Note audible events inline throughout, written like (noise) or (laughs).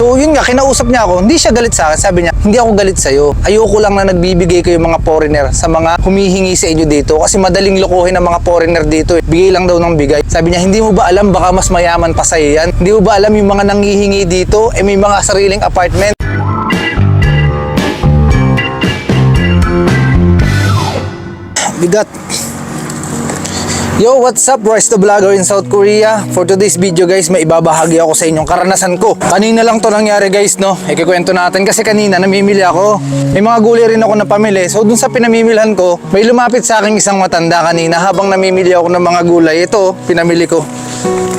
So yun nga, kinausap niya ako, hindi siya galit sa akin. Sabi niya, hindi ako galit sa'yo. Ayoko lang na nagbibigay kayo mga foreigner sa mga humihingi sa inyo dito. Kasi madaling lokohin ng mga foreigner dito. Eh. Bigay lang daw ng bigay. Sabi niya, hindi mo ba alam baka mas mayaman pa sa'yo yan? Hindi mo ba alam yung mga nanghihingi dito, eh may mga sariling apartment. Bigat. Yo, what's up? Royce the Vlogger in South Korea. For today's video guys, may ibabahagi ako sa inyong karanasan ko. Kanina lang to nangyari guys, no? Ikikwento natin kasi kanina namimili ako. May mga gulay rin ako na pamili. So dun sa pinamimilhan ko, may lumapit sa akin isang matanda kanina habang namimili ako ng mga gulay. Ito, pinamili ko.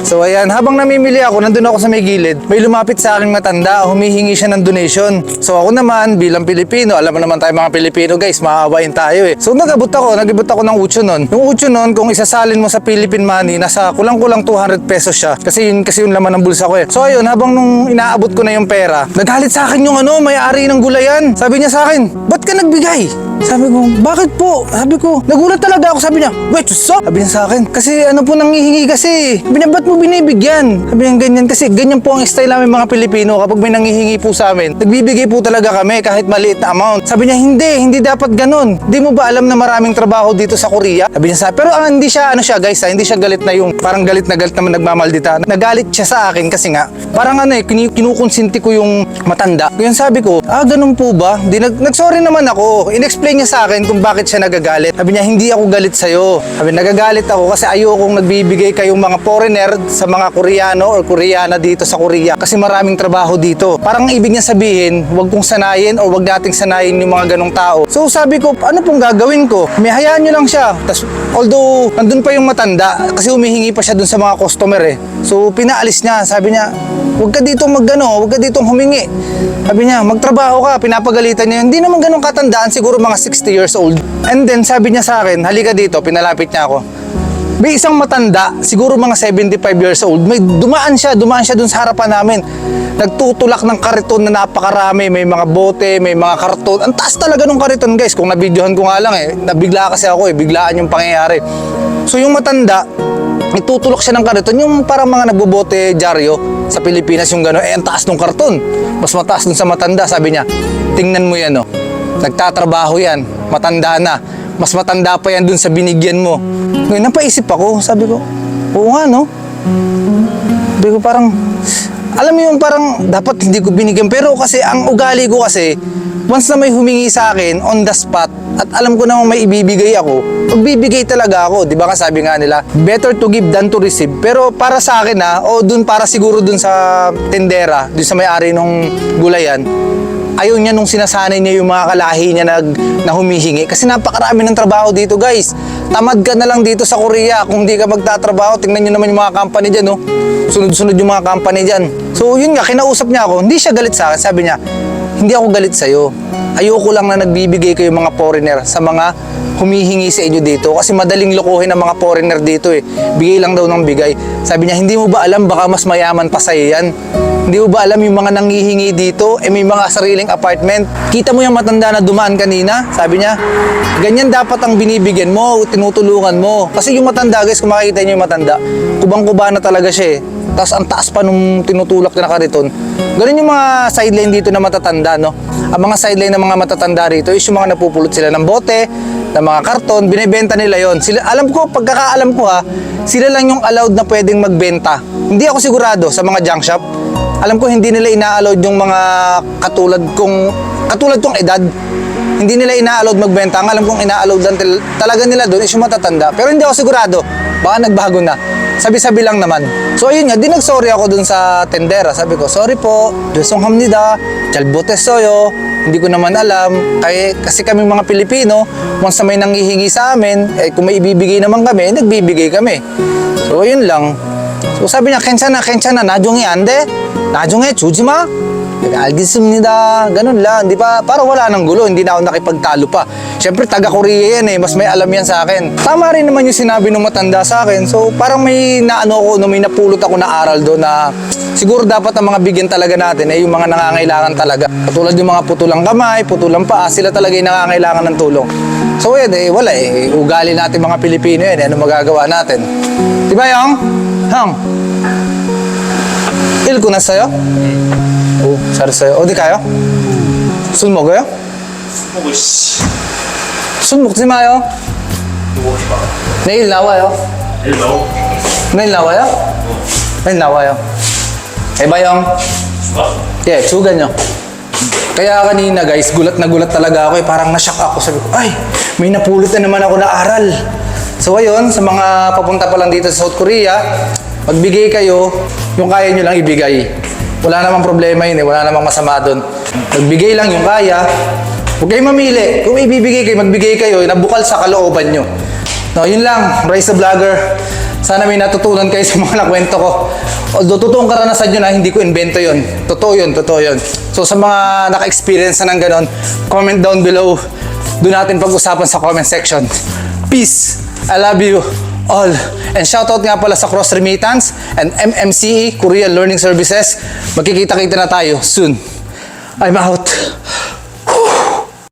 So ayan, habang namimili ako, nandun ako sa may gilid, may lumapit sa akin matanda, humihingi siya ng donation. So ako naman, bilang Pilipino, alam mo naman tayo mga Pilipino guys, maawain tayo eh. So nagabot ako, nagabot ako ng ucho nun. Yung ucho nun, kung isasalin mo sa Philippine money, nasa kulang-kulang 200 pesos siya. Kasi yun, kasi yun laman ng bulsa ko eh. So ayun, habang nung inaabot ko na yung pera, nagalit sa akin yung ano, may-ari ng gulayan. Sabi niya sa akin, ba't ka nagbigay? Sabi ko, bakit po? Sabi ko, nagulat talaga ako. Sabi niya, wait, so? Sabi niya sa akin, kasi ano po nanghihingi kasi. Sabi niya, ba't mo binibigyan? Sabi niya, ganyan kasi, ganyan po ang style namin mga Pilipino. Kapag may nanghihingi po sa amin, nagbibigay po talaga kami kahit maliit na amount. Sabi niya, hindi, hindi dapat ganun. Hindi mo ba alam na maraming trabaho dito sa Korea? Sabi niya sa pero ah, hindi siya, ano siya guys, ah, hindi siya galit na yung, parang galit na galit naman nagmamaldita. Nagalit siya sa akin kasi nga, parang ano eh, kinu- kinukonsinti ko yung matanda. Kaya sabi ko, ah, ganun po ba? Di, nag, nag-sorry naman ako. In-explain niya sa akin kung bakit siya nagagalit. Sabi niya, hindi ako galit sa'yo. Sabi, nagagalit ako kasi ayokong nagbibigay kayong mga foreigner sa mga Koreano or Koreana dito sa Korea kasi maraming trabaho dito. Parang ibig niya sabihin, wag kong sanayin or wag nating sanayin yung mga ganong tao. So sabi ko, ano pong gagawin ko? May hayaan niyo lang siya. Tas, although, nandun pa yung matanda kasi humihingi pa siya dun sa mga customer eh. So pinaalis niya. Sabi niya, wag ka dito magano, wag ka dito humingi. Sabi niya, magtrabaho ka, pinapagalitan niya. Hindi naman ganun katandaan, siguro mga 60 years old. And then sabi niya sa akin, halika dito, pinalapit niya ako. May isang matanda, siguro mga 75 years old, may dumaan siya, dumaan siya dun sa harapan namin. Nagtutulak ng kariton na napakarami, may mga bote, may mga karton. Ang taas talaga ng kariton guys, kung nabidyohan ko nga lang eh, nabigla kasi ako eh, biglaan yung pangyayari. So yung matanda, itutulak siya ng kariton, yung parang mga nagbobote dyaryo sa Pilipinas yung gano'n, eh ang taas ng karton. Mas mataas dun sa matanda, sabi niya, tingnan mo yan oh, nagtatrabaho yan, matanda na. Mas matanda pa yan dun sa binigyan mo. Ngayon, napaisip ako, sabi ko, oo nga no. Sabi ko parang, alam mo yung parang dapat hindi ko binigyan. Pero kasi ang ugali ko kasi, once na may humingi sa akin on the spot, at alam ko namang may ibibigay ako, magbibigay talaga ako. Di ba nga sabi nga nila, better to give than to receive. Pero para sa akin ha, o dun para siguro dun sa tendera, dun sa may-ari nung gulayan, ayaw niya nung sinasanay niya yung mga kalahi niya nag, na humihingi. Kasi napakarami ng trabaho dito guys. Tamad ka na lang dito sa Korea. Kung di ka magtatrabaho, tingnan niyo naman yung mga company dyan. No? Sunod-sunod yung mga company dyan. So yun nga, kinausap niya ako. Hindi siya galit sa akin. Sabi niya, hindi ako galit sa'yo. Ayoko lang na nagbibigay kayo mga foreigner sa mga humihingi sa inyo dito kasi madaling lokohin ng mga foreigner dito eh. Bigay lang daw ng bigay. Sabi niya, hindi mo ba alam baka mas mayaman pa sa'yo yan? Hindi mo ba alam yung mga nanghihingi dito? Eh may mga sariling apartment. Kita mo yung matanda na dumaan kanina? Sabi niya, ganyan dapat ang binibigyan mo, tinutulungan mo. Kasi yung matanda guys, kung makikita niyo yung matanda, kubang-kuba na talaga siya eh. Tapos ang taas pa nung tinutulak na kariton. Ganun yung mga sideline dito na matatanda, no? Ang mga sideline ng mga matatanda rito is yung mga napupulot sila ng bote, ng mga karton, binibenta nila yon. Sila, alam ko, pagkakaalam ko ha, sila lang yung allowed na pwedeng magbenta. Hindi ako sigurado sa mga junk shop. Alam ko hindi nila ina-allowed yung mga katulad kong katulad kong edad. Hindi nila ina-allowed magbenta. Ang alam kong ina-allowed lang talaga nila doon is yung matatanda. Pero hindi ako sigurado. Baka nagbago na. Sabi-sabi lang naman. So ayun nga, di nagsorry ako doon sa tendera. Sabi ko, sorry po, Diyosong Hamnida, Chalbote Soyo, hindi ko naman alam. Kaya, kasi kaming mga Pilipino, once na may nangihingi sa amin, eh, kung may ibibigay naman kami, nagbibigay kami. So ayun lang. So sabi niya, kensya na, kensya na, najong iande, najong e, chujima, Algismnida, ganun lang. Di pa, parang wala nang gulo, hindi na ako nakipagtalo pa. Siyempre, taga Korea yan eh, mas may alam yan sa akin. Tama rin naman yung sinabi ng matanda sa akin. So, parang may naano ko, no, may napulot ako na aral doon na siguro dapat ang mga bigyan talaga natin ay eh, yung mga nangangailangan talaga. Katulad yung mga putulang kamay, putulang paa, sila talaga yung nangangailangan ng tulong. So, yan eh, wala eh. Ugali natin mga Pilipino yan, eh, ano magagawa natin? Di ba, Yang? Hang? Il ko na sa'yo? Oh. Sorry sa'yo. O, di kayo? Sunmok kayo? 보고 있어. 술 먹지 마요. 보고 싶어. 내일 나와요. 일로. 내일 나와요? 내일 나와요. Ebayong. 수가? Yeah, sugan nyo. Kaya kanina guys, gulat na gulat talaga ako eh. Parang nashock ako. Sabi ko, ay, may napulot na naman ako na aral. So ayun, sa mga papunta pa lang dito sa South Korea, magbigay kayo, yung kaya nyo lang ibigay. Wala namang problema yun eh, wala namang masama doon. Magbigay lang yung kaya, huwag kayong mamili. Kung ibibigay kayo, magbigay kayo, nabukal sa kalooban nyo. No, yun lang, Rise the Vlogger. Sana may natutunan kayo sa (laughs) mga nakwento ko. Although totoong karanasan nyo na hindi ko invento yun. Totoo yun, totoo yun. So sa mga naka-experience na ng ganon, comment down below. Doon natin pag-usapan sa comment section. Peace! I love you all. And shoutout nga pala sa Cross Remittance and MMCE, Korean Learning Services. Magkikita-kita na tayo soon. I'm out.